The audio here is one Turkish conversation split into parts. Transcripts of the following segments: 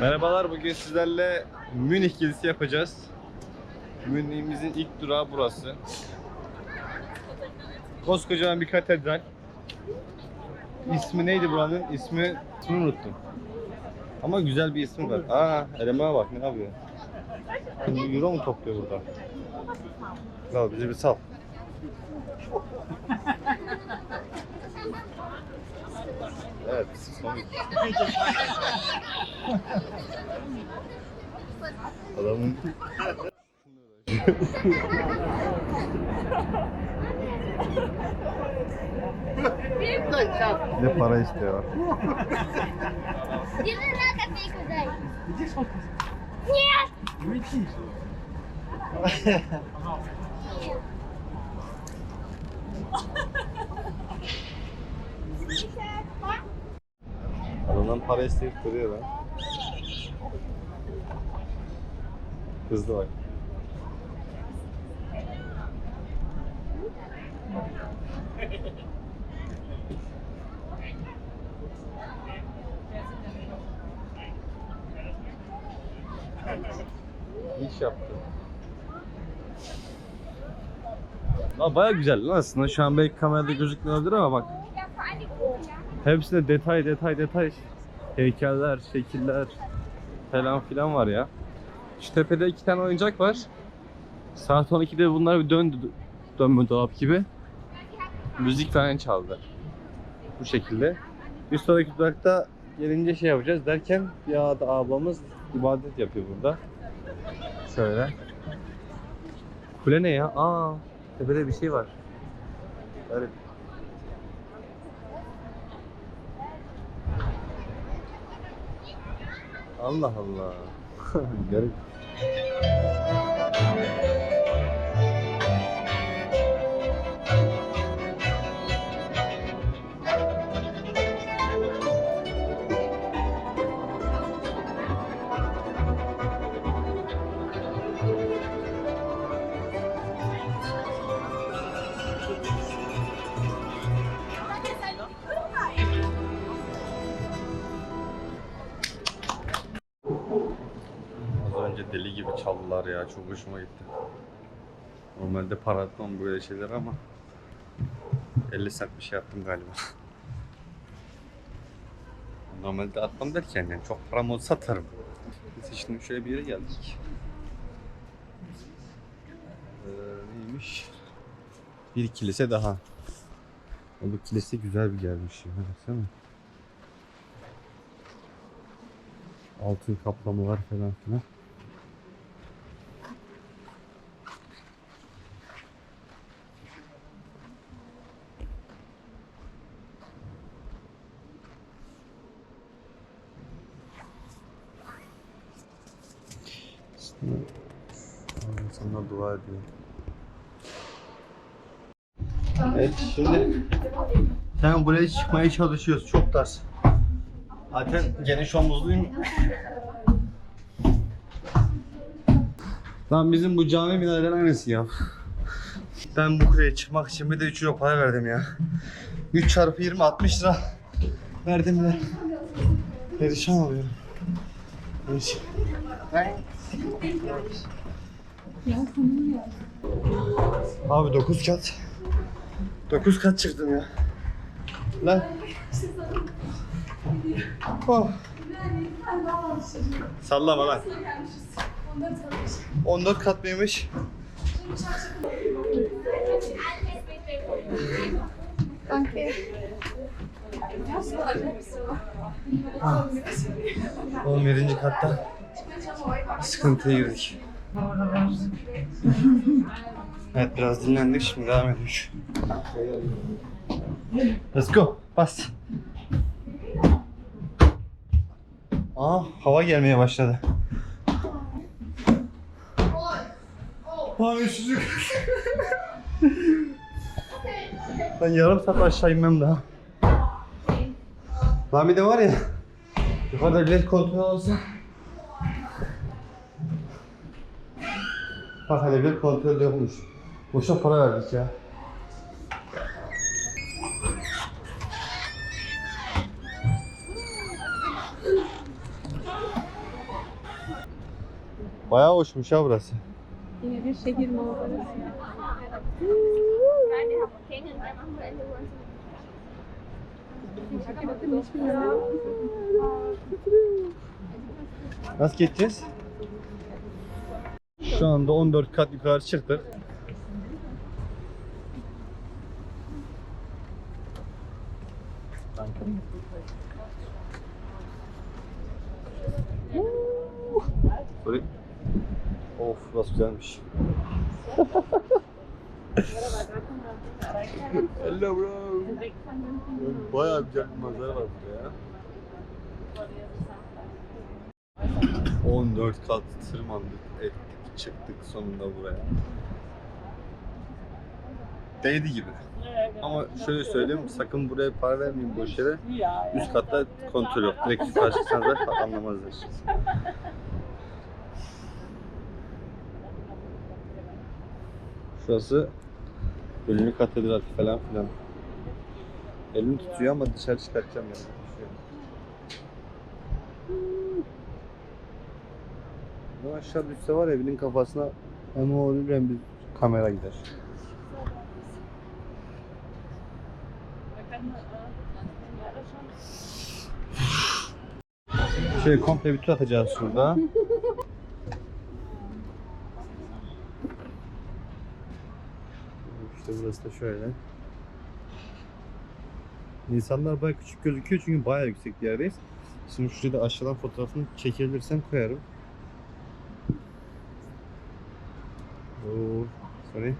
Merhabalar, bugün sizlerle Münih gezisi yapacağız. Münih'imizin ilk durağı burası. Koskocaman bir katedral. İsmi neydi buranın? İsmi, ismini unuttum. Ama güzel bir ismi var. Aa, elemana bak ne yapıyor? Euro mu topluyor burada? Al bizi bir sal. Evet, komik. Adamın ne para istiyor. Деревянная копейка дай. Нет. Adamdan para isteyip duruyor lan. Hızlı bak. İş yaptı. Aa, baya güzel lan aslında. Şu an belki kamerada gözükmüyordur ama bak. Hepsinde detay detay detay heykeller, şekiller falan filan var ya. Şu tepede iki tane oyuncak var. Saat 12'de bunlar bir döndü dönme dolap gibi. Müzik falan çaldı. Bu şekilde. Bir sonraki durakta gelince şey yapacağız derken bir ada ablamız ibadet yapıyor burada. Şöyle. Kule ne ya? Aa, tepede bir şey var. Garip. Allah Allah. Garip. Önce deli gibi çaldılar ya. Çok hoşuma gitti. Normalde para atmam böyle şeyler ama 50 sent bir şey yaptım galiba. Normalde atmam derken yani çok param olsa atarım. Biz şimdi şöyle bir yere geldik. Ee, neymiş? Bir kilise daha. Bu kilise güzel bir yermiş ya. Baksana. Altın kaplamalar falan filan. İnsanlar dua ediyor. Evet şimdi sen buraya çıkmaya çalışıyoruz. Çok ters. Zaten geniş omuzluyum. Lan bizim bu cami minareler aynısı ya. Ben bu kuleye çıkmak için bir de 3 euro para verdim ya. 3 çarpı 20 60 lira verdim de. Perişan oluyorum. Neyse. Abi 9 kat. 9 kat çıktım ya. Lan. Oh. Sallama lan. 14 kat mıymış? Danke. 11. katta sıkıntıya girdik. Evet biraz dinlendik şimdi devam ediyoruz. Let's go. Bas. Aa hava gelmeye başladı. Aa üşüdük. ben yarım saat aşağı inmem daha. Lan bir de var ya Yukarıda led kontrol olsa Bak hani led kontrol yokmuş. Boşa para verdik ya. Bayağı hoşmuş ha burası. Yine bir şehir manzarası. Nasıl geçeceğiz? Şu anda 14 kat yukarı çıktık. Sorry. Of burası güzelmiş. Hello bro. Bayağı güzel bir manzara var burada ya. 14 kat tırmandık, ettik, çıktık sonunda buraya. Değdi gibi. Ama şöyle söyleyeyim, sakın buraya para vermeyin boş yere. Üst katta kontrol yok. Direkt yukarı çıksanız anlamazlar. Şurası Ünlü katedral falan filan. Elimi tutuyor ama dışarı çıkartacağım yani. Bu aşağı düşse var ya evinin kafasına hem o hem bir kamera gider. Şöyle komple bir tur atacağız şurada. İşte burası da şöyle. İnsanlar bayağı küçük gözüküyor çünkü bayağı yüksek bir yerdeyiz. Şimdi şuraya da aşağıdan fotoğrafını çekebilirsem koyarım. Oo, sorry.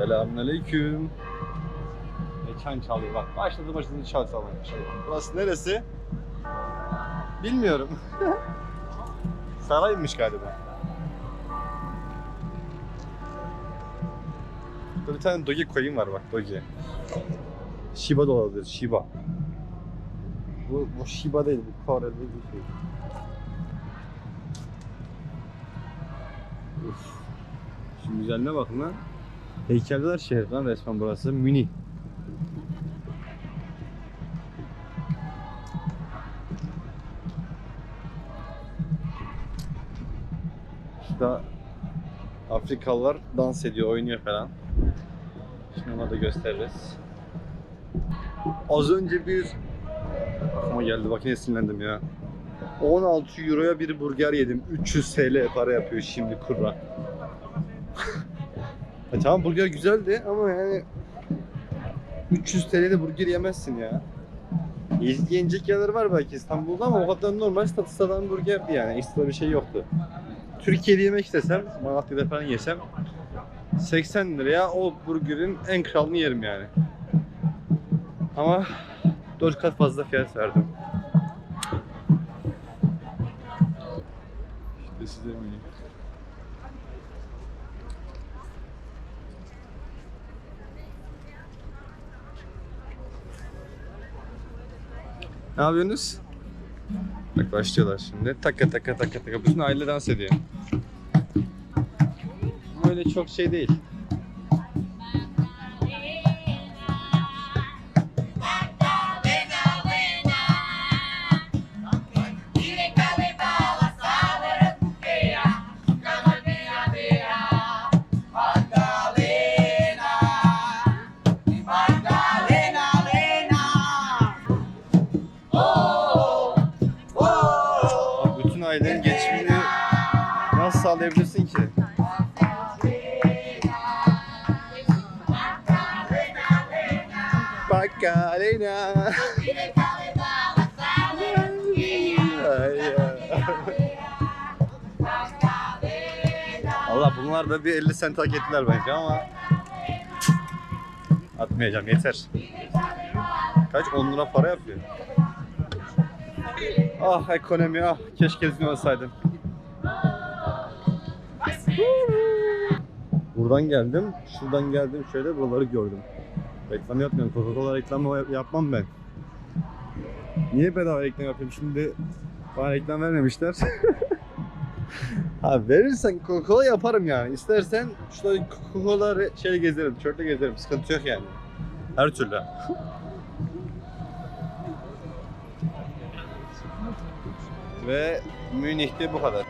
Selamünaleyküm. E, çan çalıyor bak. Başladı başladı çan çalmaya başladı. Burası neresi? Bilmiyorum. Saraymış galiba. Burada bir tane Doge coin var bak Doge. Shiba da olabilir. Shiba. Bu, bu Shiba değil. Bu Koreli bir şey. Uf. Şu güzelliğine bakın lan. Heykeller şehri lan resmen burası. Münih. İşte Afrikalılar dans ediyor, oynuyor falan. Şimdi ona da gösteririz. Az önce bir aklıma geldi bak yine sinirlendim ya. 16 euroya bir burger yedim. 300 TL para yapıyor şimdi kurra. E tamam burger güzeldi ama yani 300 TL'de burger yemezsin ya. Ye- Yenecek yerler var belki İstanbul'da ama o kadar normal statü satan burgerdi yani. Ekstra bir şey yoktu. Türkiye'de yemek istesem, Malatya'da falan yesem 80 liraya o burgerin en kralını yerim yani. Ama 4 kat fazla fiyat verdim. İşte size mi? Ne yapıyorsunuz? Bak başlıyorlar şimdi. Taka taka taka taka. Bütün aile dans ediyor. Ama Öyle çok şey değil. Nasıl sağlayabilirsin ki? Ya. Allah Bunlar da bir 50 sent hak ettiler bence ama atmayacağım yeter. Kaç 10 lira para yapıyor. Ah ekonomi ah keşke izin olsaydım. Buradan geldim, şuradan geldim şöyle buraları gördüm. Reklam yapmıyorum. Coca-Cola reklamı yapmam ben. Niye bedava reklam yapayım? Şimdi bana reklam vermemişler. ha verirsen Coca-Cola yaparım yani. İstersen şurada Coca-Cola şeyle gezerim, tişörtle gezerim. Sıkıntı yok yani. Her türlü. Ve Münih'te bu kadar.